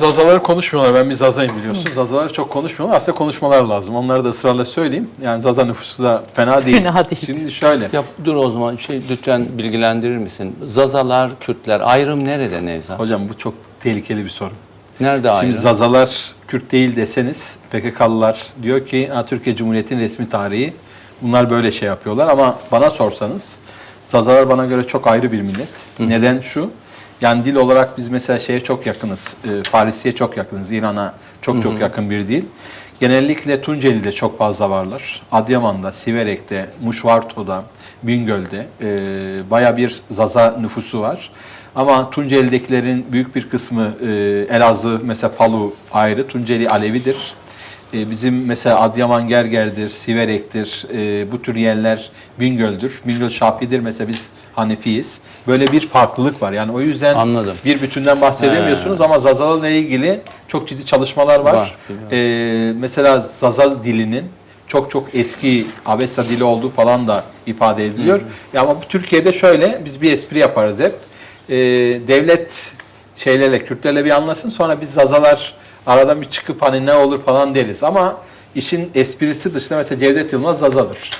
Zazaları konuşmuyorlar. Ben bir Zazayım biliyorsun. Zazaları çok konuşmuyorlar. Aslında konuşmalar lazım. Onları da ısrarla söyleyeyim. Yani Zaza nüfusu da fena değil. Fena değil. Şimdi şöyle. Ya dur o zaman şey lütfen bilgilendirir misin? Zazalar, Kürtler ayrım nerede Nevzat? Hocam bu çok tehlikeli bir soru. Nerede ayrım? Şimdi Zazalar Kürt değil deseniz PKK'lılar diyor ki ha, Türkiye Cumhuriyeti'nin resmi tarihi. Bunlar böyle şey yapıyorlar ama bana sorsanız Zazalar bana göre çok ayrı bir millet. Neden şu? Yani dil olarak biz mesela şeye çok yakınız. E, Farisi'ye çok yakınız. İran'a çok çok yakın bir dil. Genellikle Tunceli'de çok fazla varlar. Adıyaman'da, Siverek'te, Muşvarto'da, Bingöl'de e, baya bir Zaza nüfusu var. Ama Tunceli'dekilerin büyük bir kısmı e, Elazığ, mesela Palu ayrı. Tunceli Alevidir. E, bizim mesela Adıyaman Gerger'dir, Siverek'tir. E, bu tür yerler Bingöl'dür. Bingöl Şafii'dir. Mesela biz Hanefiyiz. Böyle bir farklılık var. Yani o yüzden Anladım. bir bütünden bahsedemiyorsunuz ama Zazalı ile ilgili çok ciddi çalışmalar var. Var. Ee, mesela Zaza dilinin çok çok eski Avesta dili olduğu falan da ifade ediliyor. Ya ama bu Türkiye'de şöyle biz bir espri yaparız hep. Ee, devlet şeylerle Kürtlerle bir anlasın sonra biz Zazalar aradan bir çıkıp hani ne olur falan deriz ama işin esprisi dışında mesela Cevdet Yılmaz Zazadır.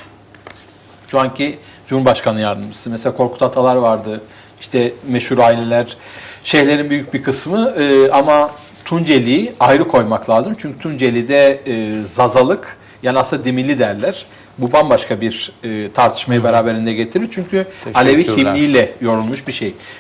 Şu anki Cumhurbaşkanı yardımcısı. Mesela Korkut Atalar vardı. İşte meşhur aileler. Şeylerin büyük bir kısmı e, ama Tunceli'yi ayrı koymak lazım. Çünkü Tunceli'de e, zazalık yani aslında dimili derler. Bu bambaşka bir e, tartışmayı beraberinde getirir. Çünkü Alevi kimliğiyle yorulmuş bir şey.